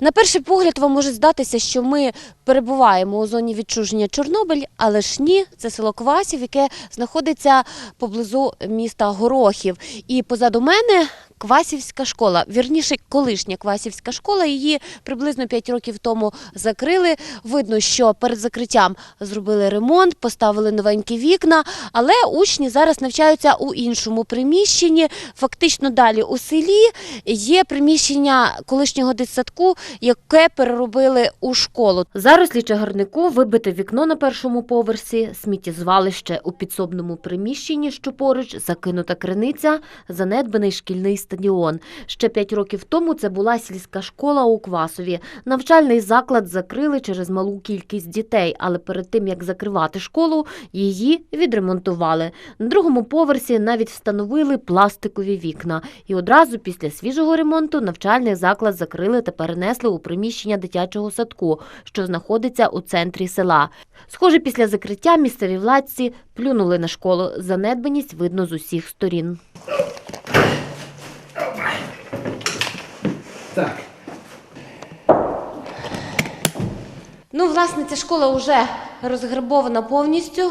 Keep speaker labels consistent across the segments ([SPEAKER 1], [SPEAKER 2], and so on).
[SPEAKER 1] На перший погляд вам може здатися, що ми перебуваємо у зоні відчуження Чорнобиль, але ж ні, це село Квасів, яке знаходиться поблизу міста Горохів. І позаду мене Квасівська школа, вірніше, колишня Квасівська школа. Її приблизно 5 років тому закрили. Видно, що перед закриттям зробили ремонт, поставили новенькі вікна, але учні зараз навчаються у іншому приміщенні. Фактично далі у селі є приміщення колишнього дитсадку, яке переробили у школу. Зарослі чагарнику вибите вікно на першому поверсі, сміттєзвалище у підсобному приміщенні, що поруч, закинута криниця, занедбаний шкільний стадіон. Ще п'ять років тому це була сільська школа у Квасові. Навчальний заклад закрили через малу кількість дітей, але перед тим як закривати школу, її відремонтували. На другому поверсі навіть встановили пластикові вікна. І одразу після свіжого ремонту навчальний заклад закрили та перенесли у приміщення дитячого садку, що знаходиться у центрі села. Схоже, після закриття місцеві владці плюнули на школу. Занедбаність видно з усіх сторін.
[SPEAKER 2] Так.
[SPEAKER 1] Ну, власне, ця школа вже розграбована повністю.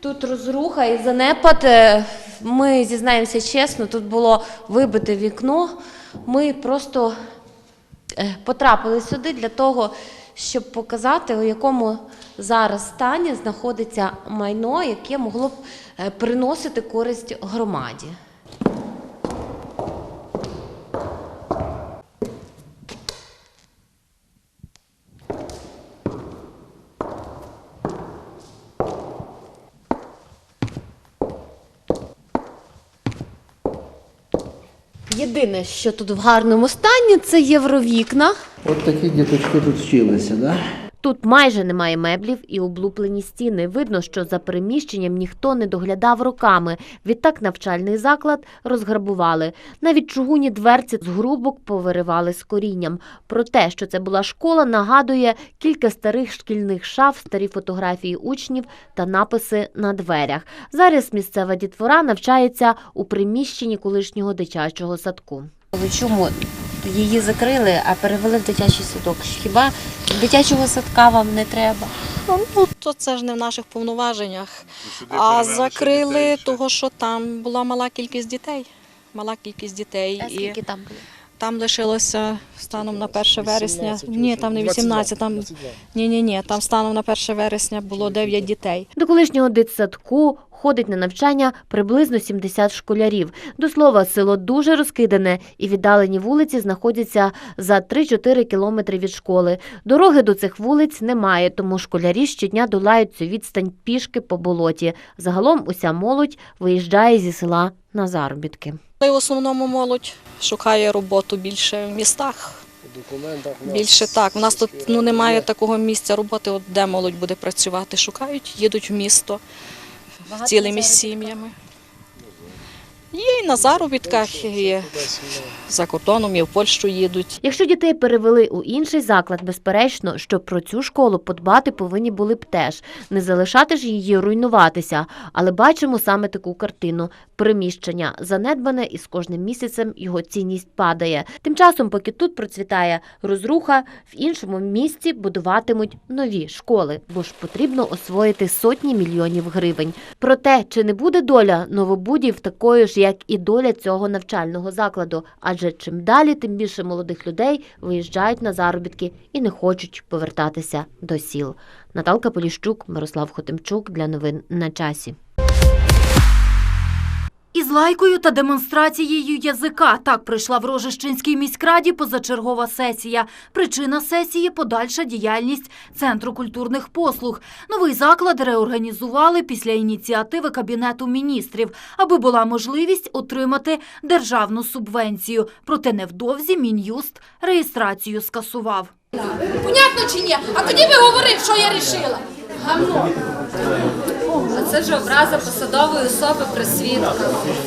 [SPEAKER 1] Тут розруха і занепад. Е, Ми зізнаємося чесно, тут було вибите вікно. Ми просто е, потрапили сюди для того, щоб показати, у якому зараз стані знаходиться майно, яке могло б е, приносити користь громаді. Що тут в гарному стані, це євровікна.
[SPEAKER 2] От такі діточки тут вчилися, да?
[SPEAKER 1] Тут майже немає меблів і облуплені стіни. Видно, що за приміщенням ніхто не доглядав роками. Відтак навчальний заклад розграбували. Навіть чугунні дверці з грубок повиривали з корінням. Про те, що це була школа, нагадує кілька старих шкільних шаф, старі фотографії учнів та написи на дверях. Зараз місцева дітвора навчається у приміщенні колишнього дитячого садку. Чому її закрили, а перевели в дитячий садок? Хіба дитячого садка вам не треба?
[SPEAKER 3] Ну, то це ж не в наших повноваженнях. А закрили того, що там була мала кількість дітей. Мала кількість дітей.
[SPEAKER 1] А
[SPEAKER 3] І
[SPEAKER 1] скільки там було?
[SPEAKER 3] там лишилося станом на 1 вересня. Ні, там не 18, там ні, ні, ні, там станом на 1 вересня було 9 дітей.
[SPEAKER 1] До колишнього дитсадку ходить на навчання приблизно 70 школярів. До слова, село дуже розкидане, і віддалені вулиці знаходяться за 3-4 кілометри від школи. Дороги до цих вулиць немає, тому школярі щодня долають цю відстань пішки по болоті. Загалом уся молодь виїжджає зі села на заробітки.
[SPEAKER 3] В основному молодь шукає роботу більше в містах. Більше так. У нас тут ну, немає такого місця роботи, от де молодь буде працювати. Шукають, їдуть в місто цілими сім'ями. Є і на заробітках, і за кордоном, і в Польщу їдуть.
[SPEAKER 1] Якщо дітей перевели у інший заклад, безперечно, що про цю школу подбати повинні були б теж, не залишати ж її руйнуватися. Але бачимо саме таку картину: приміщення занедбане, і з кожним місяцем його цінність падає. Тим часом, поки тут процвітає розруха, в іншому місці будуватимуть нові школи, бо ж потрібно освоїти сотні мільйонів гривень. Проте, чи не буде доля новобудів такою ж, як і доля цього навчального закладу? Адже чим далі, тим більше молодих людей виїжджають на заробітки і не хочуть повертатися до сіл. Наталка Поліщук, Мирослав Хотимчук для новин на часі.
[SPEAKER 4] Із лайкою та демонстрацією язика так пройшла в Рожищенській міськраді позачергова сесія. Причина сесії – подальша діяльність Центру культурних послуг. Новий заклад реорганізували після ініціативи Кабінету міністрів, аби була можливість отримати державну субвенцію. Проте невдовзі Мін'юст реєстрацію скасував.
[SPEAKER 5] Понятно чи ні? А тоді ви говорив, що я рішила. Гамно.
[SPEAKER 6] Це ж образа посадової особи при свідках.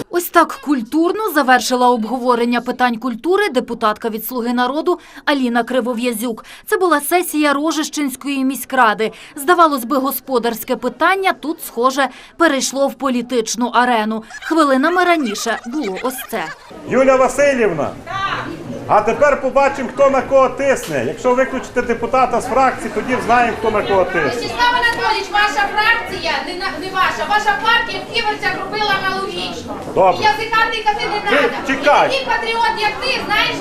[SPEAKER 4] Ось так культурно завершила обговорення питань культури депутатка від «Слуги народу» Аліна Кривов'язюк. Це була сесія Рожищенської міськради. Здавалось би, господарське питання тут, схоже, перейшло в політичну арену. Хвилинами раніше було ось це.
[SPEAKER 7] Юля Васильівна, А тепер побачимо, хто на кого тисне. Якщо виключити депутата з фракції, тоді знаємо, хто на кого тисне.
[SPEAKER 5] Вячеслав Анатолійович, ваша фракція, не, на- не ваша, ваша партія в Ківерцях робила аналогічно.
[SPEAKER 7] Добре.
[SPEAKER 5] І язика тикати не треба.
[SPEAKER 7] чекай.
[SPEAKER 5] І такий патріот, як ти, знаєш,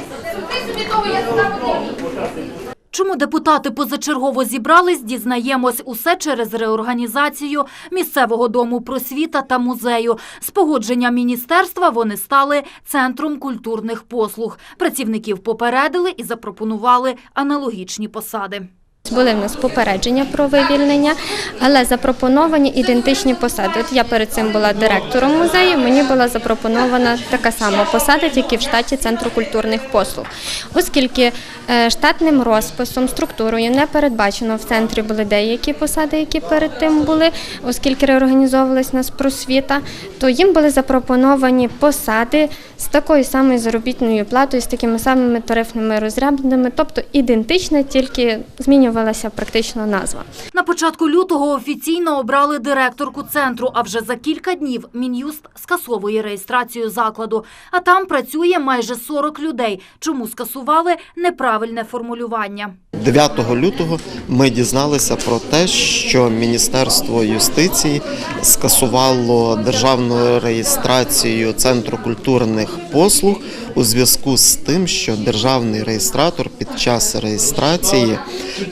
[SPEAKER 5] ти собі того язика потрібен.
[SPEAKER 4] Чому депутати позачергово зібрались, дізнаємось усе через реорганізацію місцевого дому просвіта та музею. З погодження міністерства вони стали центром культурних послуг. Працівників попередили і запропонували аналогічні посади.
[SPEAKER 8] Були в нас попередження про вивільнення, але запропоновані ідентичні посади. От я перед цим була директором музею, мені була запропонована така сама посада, тільки в штаті Центру культурних послуг. Оскільки е, штатним розписом, структурою не передбачено в центрі були деякі посади, які перед тим були, оскільки реорганізовувалась нас просвіта, то їм були запропоновані посади з такою самою заробітною платою, з такими самими тарифними розрядами, тобто ідентична, тільки змінювалася практично назва.
[SPEAKER 4] На початку лютого офіційно обрали директорку центру, а вже за кілька днів Мін'юст скасовує реєстрацію закладу. А там працює майже 40 людей. Чому скасували неправильне формулювання?
[SPEAKER 9] 9 лютого ми дізналися про те, що Міністерство юстиції скасувало державну реєстрацію Центру культурних послуг у зв'язку з тим, що державний реєстратор під час реєстрації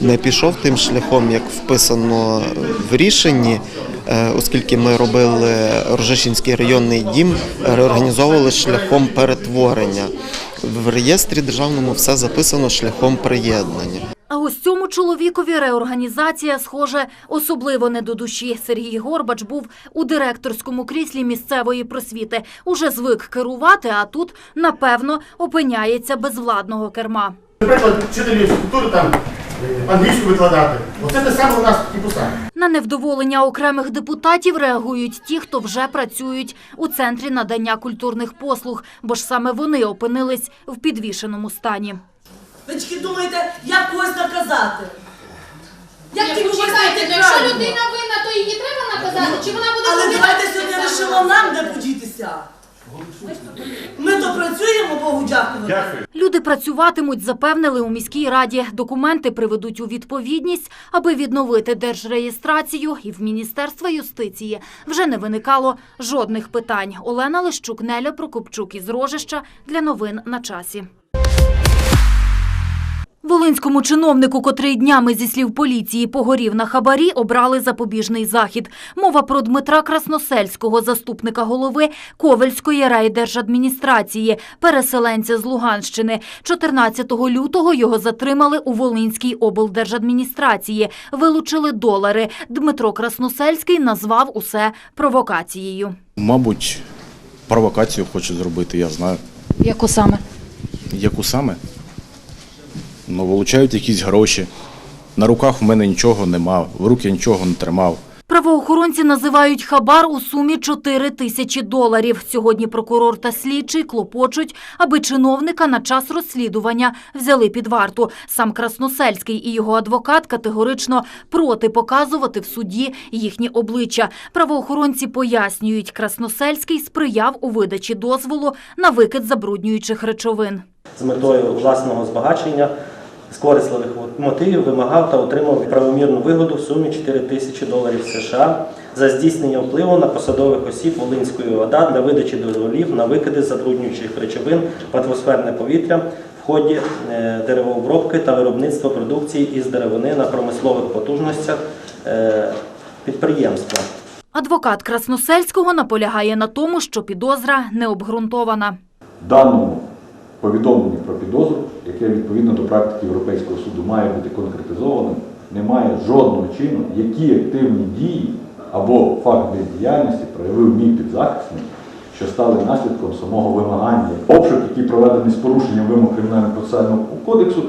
[SPEAKER 9] не пішов тим шляхом, як вписано в рішенні. е, Оскільки ми робили Рожешинський районний дім, реорганізовували шляхом перетворення. В реєстрі державному все записано шляхом приєднання.
[SPEAKER 4] А ось цьому чоловікові реорганізація, схоже, особливо не до душі. Сергій Горбач був у директорському кріслі місцевої просвіти. Уже звик керувати, а тут, напевно, опиняється без владного керма.
[SPEAKER 10] Наприклад, вчителі культури там англійську викладати. Оце те саме у нас і посади.
[SPEAKER 4] На невдоволення окремих депутатів реагують ті, хто вже працюють у центрі надання культурних послуг, бо ж саме вони опинились в підвішеному стані.
[SPEAKER 11] Ви тільки думаєте, як когось наказати? Як тільки знайти
[SPEAKER 5] ну якщо людина винна, то її треба наказати, чи вона буде
[SPEAKER 11] Але давайте сьогодні лишимо нам де подітися. Ми то працюємо, Богу дякувати.
[SPEAKER 7] Дякую.
[SPEAKER 4] Люди працюватимуть, запевнили у міській раді. Документи приведуть у відповідність, аби відновити держреєстрацію. І в Міністерства юстиції вже не виникало жодних питань. Олена Лищук, Неля Прокопчук із Рожища для новин на часі. Волинському чиновнику, котрий днями зі слів поліції погорів на хабарі, обрали запобіжний захід. Мова про Дмитра Красносельського, заступника голови Ковельської райдержадміністрації, переселенця з Луганщини. 14 лютого його затримали у Волинській облдержадміністрації. Вилучили долари. Дмитро Красносельський назвав усе провокацією.
[SPEAKER 12] Мабуть, провокацію хочуть зробити, я знаю.
[SPEAKER 6] Яку саме?
[SPEAKER 12] Яку саме? Ну, вилучають якісь гроші. На руках в мене нічого нема, в руки нічого не тримав.
[SPEAKER 4] Правоохоронці називають хабар у сумі 4 тисячі доларів. Сьогодні прокурор та слідчий клопочуть, аби чиновника на час розслідування взяли під варту. Сам Красносельський і його адвокат категорично проти показувати в суді їхні обличчя. Правоохоронці пояснюють, Красносельський сприяв у видачі дозволу на викид забруднюючих речовин.
[SPEAKER 13] з метою власного збагачення з корисливих мотивів вимагав та отримав правомірну вигоду в сумі 4 тисячі доларів США за здійснення впливу на посадових осіб Волинської ОДА для видачі дозволів на викиди забруднюючих речовин в атмосферне повітря в ході е, деревообробки та виробництва продукції із деревини на промислових потужностях е, підприємства.
[SPEAKER 4] Адвокат Красносельського наполягає на тому, що підозра не обґрунтована.
[SPEAKER 10] Даному повідомленні про підозру, яке відповідно до практики Європейського суду має бути конкретизованим, немає жодного чину, які активні дії або факт бездіяльності проявив мій підзахисний, що стали наслідком самого вимагання. Обшук, який проведений з порушенням вимог кримінального процесуального кодексу,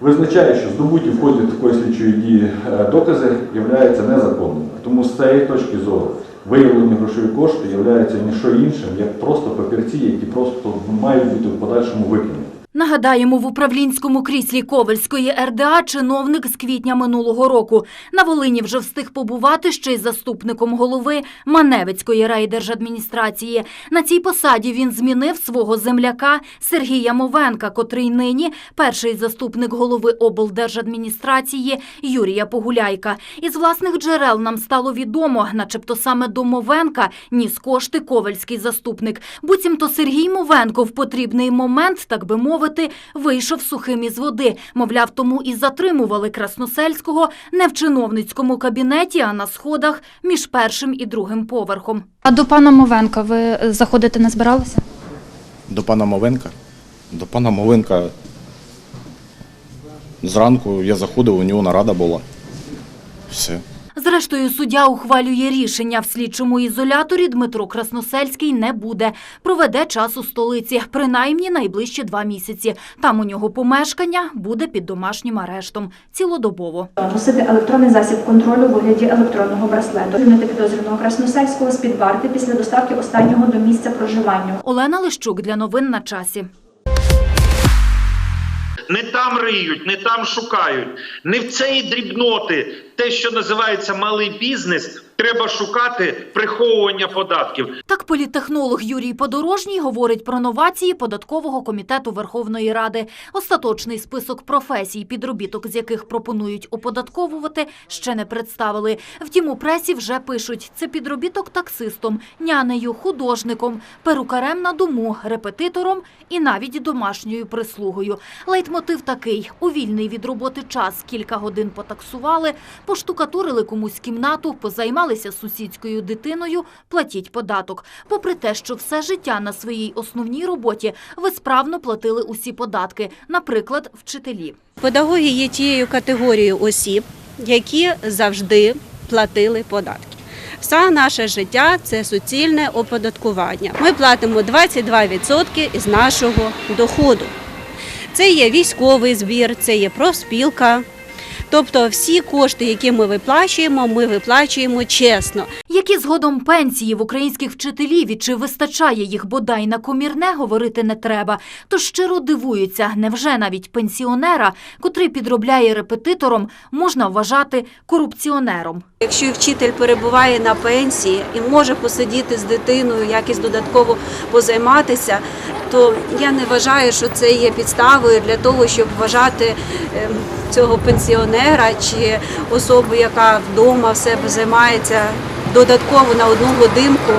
[SPEAKER 10] визначає, що здобуті в ході такої слідчої дії е, докази являються незаконними. Тому з цієї точки зору виявлені грошові кошти являються ніщо іншим, як просто папірці, які просто мають бути в подальшому викинуті.
[SPEAKER 4] Нагадаємо, в управлінському кріслі Ковальської РДА чиновник з квітня минулого року. На Волині вже встиг побувати ще й заступником голови Маневицької райдержадміністрації. На цій посаді він змінив свого земляка Сергія Мовенка, котрий нині перший заступник голови облдержадміністрації Юрія Погуляйка. Із власних джерел нам стало відомо, начебто саме до Мовенка ніс кошти ковальський заступник. Буцімто Сергій Мовенко в потрібний момент, так би мовити, вийшов сухим із води. Мовляв, тому і затримували Красносельського не в чиновницькому кабінеті, а на сходах між першим і другим поверхом.
[SPEAKER 14] А до пана Мовенка ви заходити не збиралися?
[SPEAKER 12] До пана Мовенка. До пана Мовенка зранку я заходив, у нього нарада була. Все.
[SPEAKER 4] Зрештою, суддя ухвалює рішення. В слідчому ізоляторі Дмитро Красносельський не буде. Проведе час у столиці, принаймні найближчі два місяці. Там у нього помешкання буде під домашнім арештом цілодобово.
[SPEAKER 15] Носити електронний засіб контролю у вигляді електронного браслету. Звільнити підозрюваного Красносельського з-під варти після доставки останнього до місця проживання.
[SPEAKER 4] Олена Лищук для новин на часі.
[SPEAKER 16] Не там риють, не там шукають, не в цієї дрібноти, те, що називається малий бізнес, треба шукати приховування податків.
[SPEAKER 4] Так політтехнолог Юрій Подорожній говорить про новації податкового комітету Верховної Ради. Остаточний список професій, підробіток з яких пропонують оподатковувати, ще не представили. Втім, у пресі вже пишуть – це підробіток таксистом, нянею, художником, перукарем на дому, репетитором і навіть домашньою прислугою. Лейтмотив такий – у вільний від роботи час кілька годин потаксували, поштукатурили комусь кімнату, позаймалися з сусідською дитиною, платіть податок. Попри те, що все життя на своїй основній роботі ви справно платили усі податки, наприклад, вчителі.
[SPEAKER 17] Педагоги є тією категорією осіб, які завжди платили податки. Все наше життя це суцільне оподаткування. Ми платимо 22% із нашого доходу. Це є військовий збір, це є профспілка. Тобто всі кошти, які ми виплачуємо, ми виплачуємо чесно.
[SPEAKER 4] Які згодом пенсії в українських вчителів і чи вистачає їх бодай на комірне, говорити не треба. Тож щиро дивуються, невже навіть пенсіонера, котрий підробляє репетитором, можна вважати корупціонером.
[SPEAKER 17] Якщо вчитель перебуває на пенсії і може посидіти з дитиною, якось додатково позайматися, то я не вважаю, що це є підставою для того, щоб вважати ем, цього пенсіонера чи особу, яка вдома в себе займається додатково на одну годинку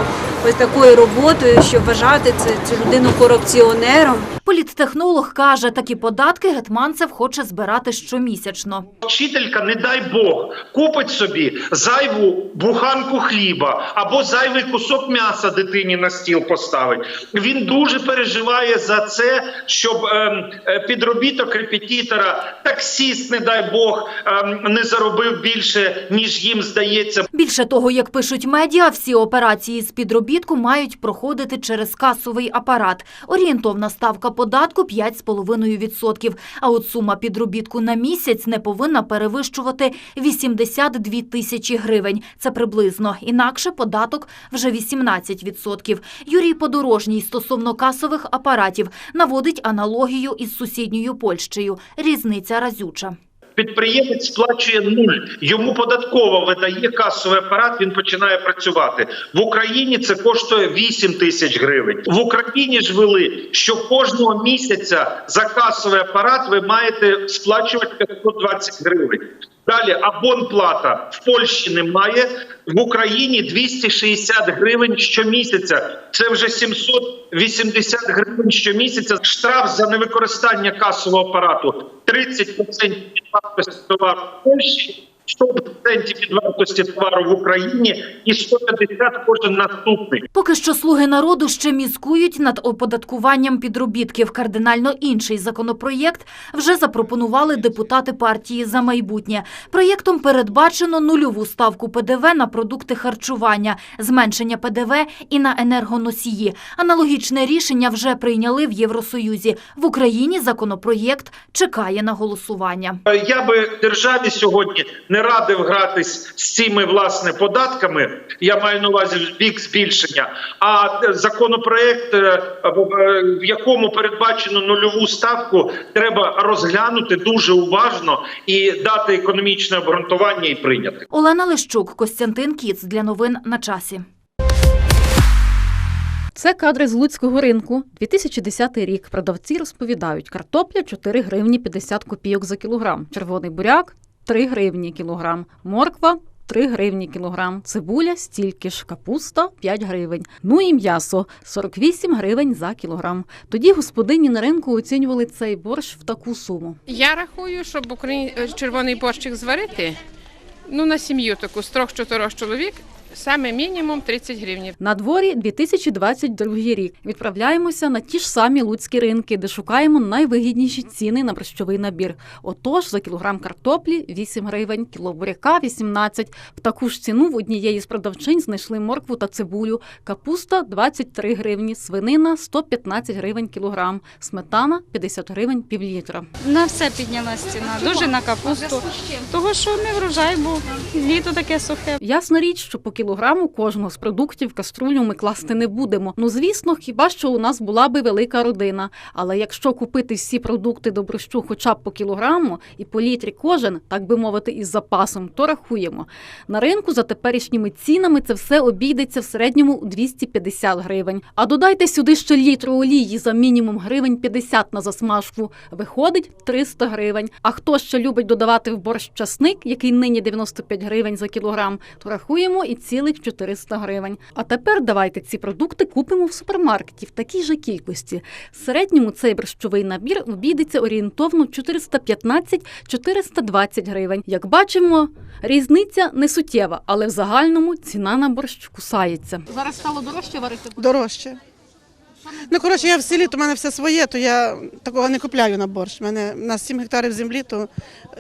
[SPEAKER 17] ось такою роботою, щоб вважати це цю людину корупціонером.
[SPEAKER 4] Політтехнолог каже, такі податки Гетманцев хоче збирати щомісячно.
[SPEAKER 16] Вчителька, не дай Бог, купить собі зайву буханку хліба або зайвий кусок м'яса дитині на стіл поставить. Він дуже переживає за це, щоб ем, е, підробіток репетитора, таксіст, не дай Бог, ем, не заробив більше, ніж їм здається.
[SPEAKER 4] Більше того, як пишуть медіа, всі операції з підробітку мають проходити через касовий апарат. Орієнтовна ставка податку 5,5%. А от сума підробітку на місяць не повинна перевищувати 82 тисячі гривень. Це приблизно. Інакше податок вже 18%. Юрій Подорожній стосовно касових апаратів наводить аналогію із сусідньою Польщею. Різниця разюча.
[SPEAKER 16] Підприємець сплачує нуль. Йому податково видає касовий апарат. Він починає працювати в Україні. Це коштує 8 тисяч гривень. В Україні ж вели, що кожного місяця за касовий апарат ви маєте сплачувати 520 гривень. Далі абонплата в Польщі немає. В Україні 260 гривень щомісяця. Це вже 780 гривень щомісяця. Штраф за невикористання касового апарату 30% від вартості товару в Польщі. 100% від вартості товару в Україні і 150 кожен наступний.
[SPEAKER 4] Поки що слуги народу ще мізкують над оподаткуванням підробітків. Кардинально інший законопроєкт вже запропонували депутати партії «За майбутнє». Проєктом передбачено нульову ставку ПДВ на продукти харчування, зменшення ПДВ і на енергоносії. Аналогічне рішення вже прийняли в Євросоюзі. В Україні законопроєкт чекає на голосування.
[SPEAKER 16] Я би державі сьогодні не радив гратись з цими власне податками. Я маю на увазі в бік збільшення. А законопроект, е, в- в якому передбачено нульову ставку, треба розглянути дуже уважно і дати економічне обґрунтування і прийняти.
[SPEAKER 4] Олена Лищук, Костянтин Кіц для новин на часі.
[SPEAKER 18] Це кадри з Луцького ринку. 2010 рік. Продавці розповідають, картопля 4 гривні 50 копійок за кілограм, червоний буряк 3 гривні кілограм, морква 3 гривні кілограм, цибуля стільки ж, капуста 5 гривень. Ну і м'ясо 48 гривень за кілограм. Тоді господині на ринку оцінювали цей борщ в таку суму.
[SPEAKER 19] Я рахую, щоб Україн... е, червоний борщик зварити, ну на сім'ю таку з трьох-чотирьох чоловік, саме мінімум 30 гривень.
[SPEAKER 18] На дворі 2022 рік. Відправляємося на ті ж самі луцькі ринки, де шукаємо найвигідніші ціни на борщовий набір. Отож, за кілограм картоплі 8 гривень, кіло буряка 18. В таку ж ціну в однієї з продавчинь знайшли моркву та цибулю. Капуста 23 гривні, свинина 115 гривень кілограм, сметана 50 гривень півлітра.
[SPEAKER 6] На все піднялась ціна, дуже на капусту. Того, що не врожай був, літо таке сухе.
[SPEAKER 18] Ясна річ, що по кілограму кожного з продуктів в каструлю ми класти не будемо. Ну звісно, хіба що у нас була би велика родина. Але якщо купити всі продукти до борщу хоча б по кілограму і по літрі кожен, так би мовити, із запасом, то рахуємо. На ринку за теперішніми цінами це все обійдеться в середньому у 250 гривень. А додайте сюди ще літру олії за мінімум гривень 50 на засмажку. Виходить 300 гривень. А хто ще любить додавати в борщ часник, який нині 95 гривень за кілограм, то рахуємо і цілих 400 гривень. А тепер давайте ці продукти купимо в супермаркеті в такій же кількості. В середньому цей борщовий набір обійдеться орієнтовно 415-420 гривень. Як бачимо, різниця не суттєва, але в загальному ціна на борщ кусається.
[SPEAKER 20] Зараз стало дорожче варити?
[SPEAKER 21] Дорожче. Ну, коротше, я в селі, то в мене все своє, то я такого не купляю на борщ. У мене у нас 7 гектарів землі, то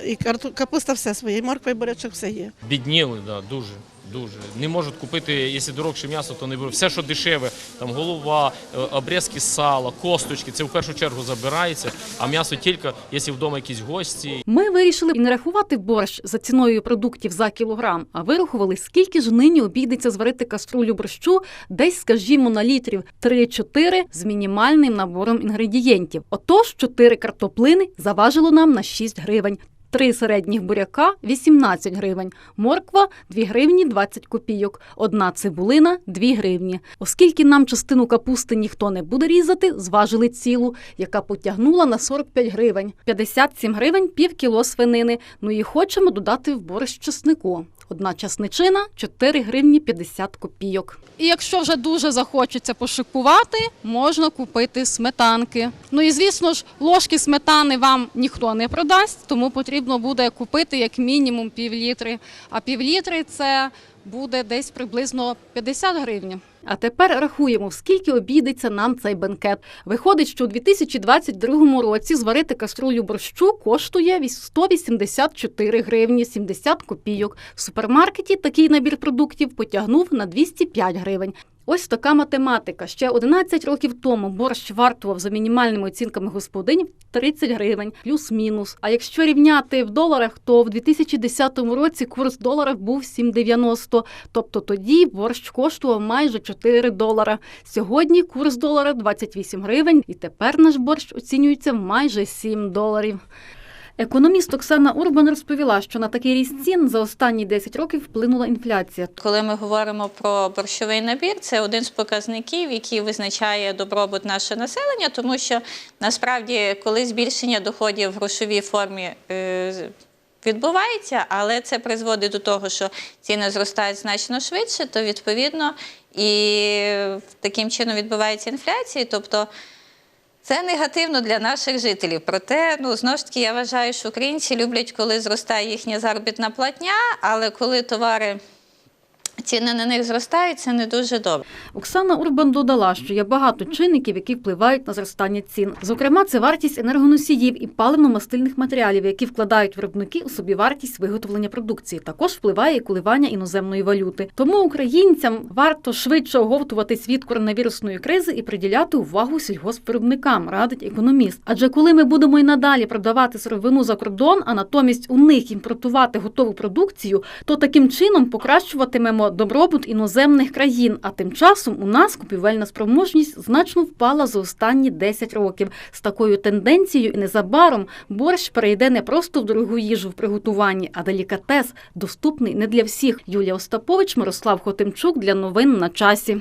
[SPEAKER 21] і капуста все своє, і морква, і бурячок все є.
[SPEAKER 22] Бідніли, да, дуже. Дуже не можуть купити, якщо дорогше м'ясо, то не беруть. Все, що дешеве, там голова, е, обрізки сала, косточки, це в першу чергу забирається. А м'ясо тільки, якщо вдома якісь гості.
[SPEAKER 18] Ми вирішили не рахувати борщ за ціною продуктів за кілограм, а вирахували, скільки ж нині обійдеться зварити каструлю борщу, десь, скажімо, на літрів 3-4 з мінімальним набором інгредієнтів. Отож, 4 картоплини заважило нам на 6 гривень. Три середніх буряка 18 гривень, морква 2 гривні 20 копійок, одна цибулина 2 гривні. Оскільки нам частину капусти ніхто не буде різати, зважили цілу, яка потягнула на 45 гривень, 57 гривень пів кіло свинини. Ну і хочемо додати в борщ чеснику. Одна часничина 4 гривні 50 копійок.
[SPEAKER 20] І якщо вже дуже захочеться пошикувати, можна купити сметанки. Ну і звісно ж, ложки сметани вам ніхто не продасть, тому потрібно буде купити як мінімум півлітри. А півлітри це буде десь приблизно 50 гривень.
[SPEAKER 18] А тепер рахуємо, скільки обійдеться нам цей бенкет. Виходить, що у 2022 році зварити каструлю борщу коштує 184 гривні 70 копійок. В супермаркеті такий набір продуктів потягнув на 205 гривень. Ось така математика. Ще 11 років тому борщ вартував за мінімальними оцінками господинів 30 гривень, плюс-мінус. А якщо рівняти в доларах, то в 2010 році курс долара був 7,90. Тобто тоді борщ коштував майже 4 долара. Сьогодні курс долара 28 гривень, і тепер наш борщ оцінюється в майже 7 доларів. Економіст Оксана Урбан розповіла, що на такий ріст цін за останні 10 років вплинула інфляція.
[SPEAKER 23] Коли ми говоримо про борщовий набір, це один з показників, який визначає добробут нашого населення, тому що насправді, коли збільшення доходів в грошовій формі е, відбувається, але це призводить до того, що ціни зростають значно швидше, то відповідно і таким чином відбувається інфляція. Тобто це негативно для наших жителів. Проте, ну знову ж таки, я вважаю, що українці люблять, коли зростає їхня заробітна платня, але коли товари ціни на них зростають, це не дуже добре.
[SPEAKER 18] Оксана Урбан додала, що є багато чинників, які впливають на зростання цін. Зокрема, це вартість енергоносіїв і паливно-мастильних матеріалів, які вкладають виробники у собівартість виготовлення продукції. Також впливає і коливання іноземної валюти. Тому українцям варто швидше оговтуватись від коронавірусної кризи і приділяти увагу сільгоспвиробникам, радить економіст. Адже коли ми будемо і надалі продавати сировину за кордон, а натомість у них імпортувати готову продукцію, то таким чином покращуватимемо добробут іноземних країн. А тим часом у нас купівельна спроможність значно впала за останні 10 років. З такою тенденцією і незабаром борщ перейде не просто в дорогу їжу в приготуванні, а делікатес, доступний не для всіх. Юлія Остапович, Мирослав Хотимчук для новин на часі.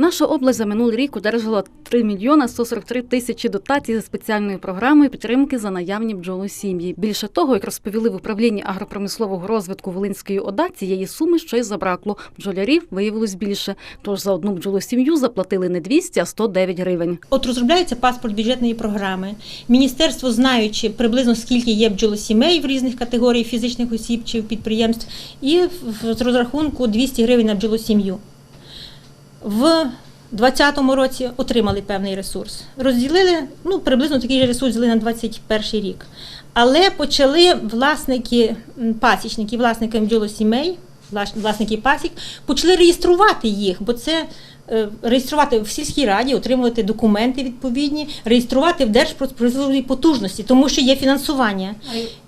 [SPEAKER 18] Наша область за минулий рік одержала 3 мільйона 143 тисячі дотацій за спеціальною програмою підтримки за наявні бджолосім'ї. Більше того, як розповіли в управлінні агропромислового розвитку Волинської ОДА, цієї суми щось забракло. Бджолярів виявилось більше. Тож за одну бджолосім'ю заплатили не 200, а 109 гривень.
[SPEAKER 24] От розробляється паспорт бюджетної програми. Міністерство, знаючи приблизно скільки є бджолосімей в різних категорій фізичних осіб чи підприємств, і з розрахунку 200 гривень на бджолосім'ю. В 2020 році отримали певний ресурс. Розділили, ну, приблизно такий же ресурс взяли на 2021 рік. Але почали власники, пасічники, власники бджолосімей, влас- власники пасік, почали реєструвати їх, бо це е, реєструвати в сільській раді, отримувати документи відповідні, реєструвати в Держпродспоживсловій потужності, тому що є фінансування.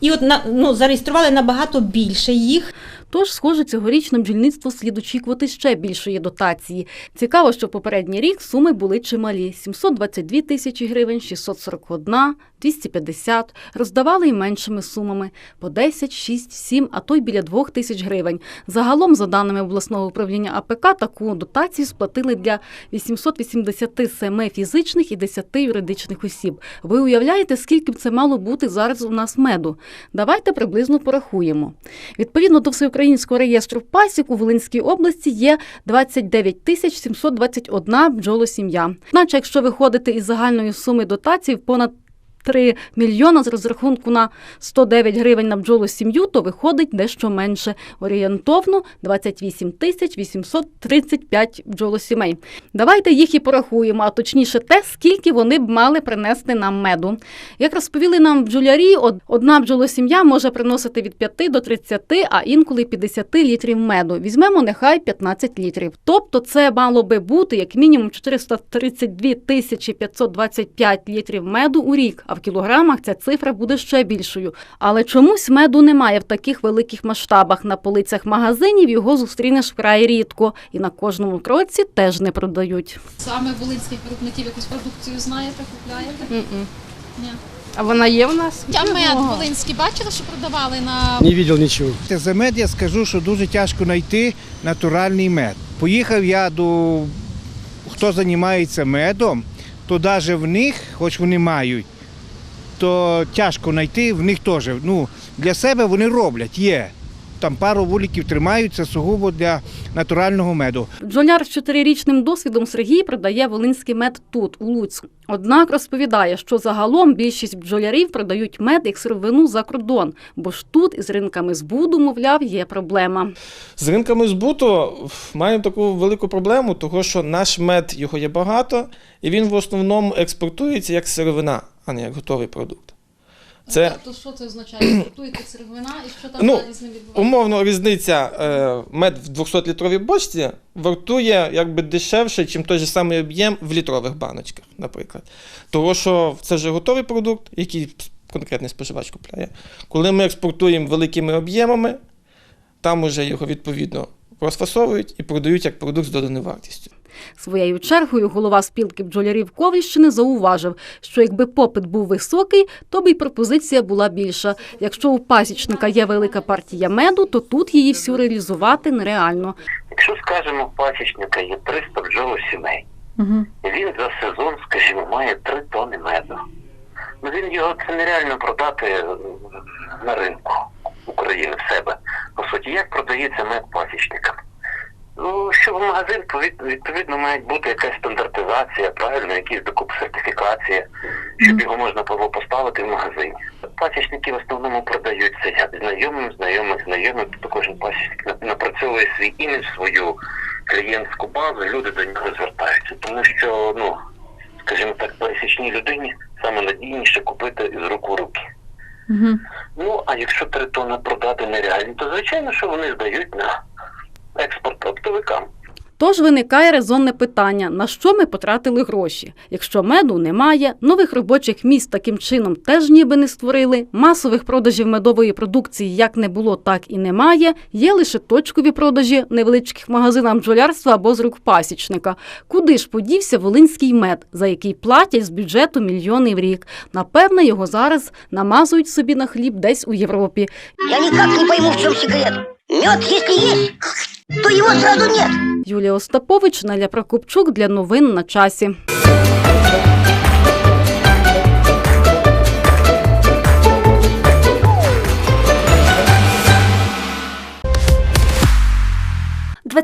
[SPEAKER 24] І от ну, зареєстрували набагато більше їх.
[SPEAKER 18] Тож, схоже, цьогорічне бджільництво слід очікувати ще більшої дотації. Цікаво, що попередній рік суми були чималі: 722 тисячі гривень, 641, 250. Роздавали й меншими сумами по 10, 6, 7, а то й біля 2 тисяч гривень. Загалом, за даними обласного управління АПК, таку дотацію сплатили для 887 фізичних і 10 юридичних осіб. Ви уявляєте, скільки б це мало бути зараз у нас меду? Давайте приблизно порахуємо. Відповідно до всеукраїнського реєстру пасік у Волинській області є 29 тисяч 721 бджолосім'я. Наче якщо виходити із загальної суми дотацій понад 3 мільйона з розрахунку на 109 гривень на бджолу сім'ю, то виходить дещо менше. Орієнтовно 28 тисяч 835 бджолосімей. Давайте їх і порахуємо, а точніше те, скільки вони б мали принести нам меду. Як розповіли нам бджолярі, од- одна бджолосім'я може приносити від 5 до 30, а інколи 50 літрів меду. Візьмемо нехай 15 літрів. Тобто це мало би бути як мінімум 432 тисячі 525 літрів меду у рік, а в кілограмах ця цифра буде ще більшою. Але чомусь меду немає в таких великих масштабах. На полицях магазинів його зустрінеш вкрай рідко, і на кожному кроці теж не продають.
[SPEAKER 20] Саме волинських виробників якусь продукцію знаєте, купляєте? Ні.
[SPEAKER 25] А вона є в нас?
[SPEAKER 20] Я мед волинський бачила, що продавали на
[SPEAKER 26] Не видел нічого. За мед я скажу, що дуже тяжко знайти натуральний мед. Поїхав я до хто займається медом, то навіть в них, хоч вони мають, то тяжко знайти, в них теж. Ну, для себе вони роблять, є. Там пару вуликів тримаються сугубо для натурального меду.
[SPEAKER 18] Бджоляр з чотирирічним досвідом Сергій продає волинський мед тут, у Луцьку. Однак розповідає, що загалом більшість бджолярів продають мед як сировину за кордон, бо ж тут із ринками збуду, мовляв, є проблема.
[SPEAKER 27] З ринками збуту маємо таку велику проблему, тому що наш мед його є багато, і він в основному експортується як сировина, а не як готовий продукт. Це
[SPEAKER 20] то що це означає? Готуєте сировина і що там
[SPEAKER 27] ну,
[SPEAKER 20] з ним відбувається?
[SPEAKER 27] умовно різниця е, мед в 200-літровій бочці вартує якби дешевше, ніж той же самий об'єм в літрових баночках, наприклад. Тому що це вже готовий продукт, який конкретний споживач купляє. Коли ми експортуємо великими об'ємами, там уже його відповідно розфасовують і продають як продукт з доданою вартістю.
[SPEAKER 18] Своєю чергою голова спілки бджолярів Ковальщини зауважив, що якби попит був високий, то б і пропозиція була більша. Якщо у пасічника є велика партія меду, то тут її всю реалізувати нереально.
[SPEAKER 28] Якщо скажемо, у пасічника є 300 бджолосімей, він за сезон, скажімо, має 3 тони меду. Ну він його це нереально продати на ринку України в себе. По суті, як продається мед пасічникам? Ну, що магазин повід- відповідно має бути якась стандартизація, правильно, якісь докуп сертифікація, щоб його можна було поставити в магазині. Пасічники в основному продаються знайомим, знайомим, знайомим. Тобто кожен пасічник на- напрацьовує свій імідж, свою клієнтську базу, люди до нього звертаються. Тому що, ну, скажімо так, пересічній людині саме надійніше купити з рук у руки. Ну, а якщо три тонни продати нереально, то звичайно, що вони здають на експорт.
[SPEAKER 18] Тож виникає резонне питання: на що ми потратили гроші? Якщо меду немає, нових робочих місць таким чином теж ніби не створили. Масових продажів медової продукції як не було, так і немає. Є лише точкові продажі невеличких магазинах бджолярства або з рук пасічника. Куди ж подівся волинський мед, за який платять з бюджету мільйони в рік? Напевне, його зараз намазують собі на хліб десь у Європі.
[SPEAKER 25] Я никак не пойму, в чем секрет. Мед, если есть, то его сразу нет.
[SPEAKER 18] Юлія Остапович, Наля Прокопчук для новин на часі.
[SPEAKER 29] –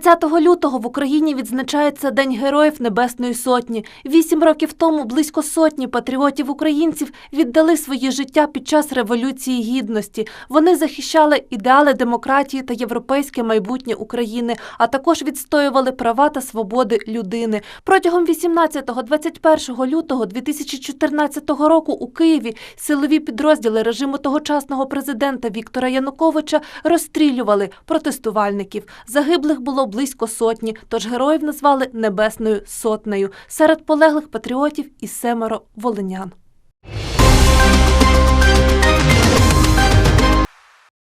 [SPEAKER 29] 20 лютого в Україні відзначається День Героїв Небесної Сотні. Вісім років тому близько сотні патріотів-українців віддали свої життя під час Революції Гідності. Вони захищали ідеали демократії та європейське майбутнє України, а також відстоювали права та свободи людини. Протягом 18-21 лютого 2014 року у Києві силові підрозділи режиму тогочасного президента Віктора Януковича розстрілювали протестувальників. Загиблих було близько сотні, тож героїв назвали Небесною Сотнею. Серед полеглих патріотів і семеро волинян.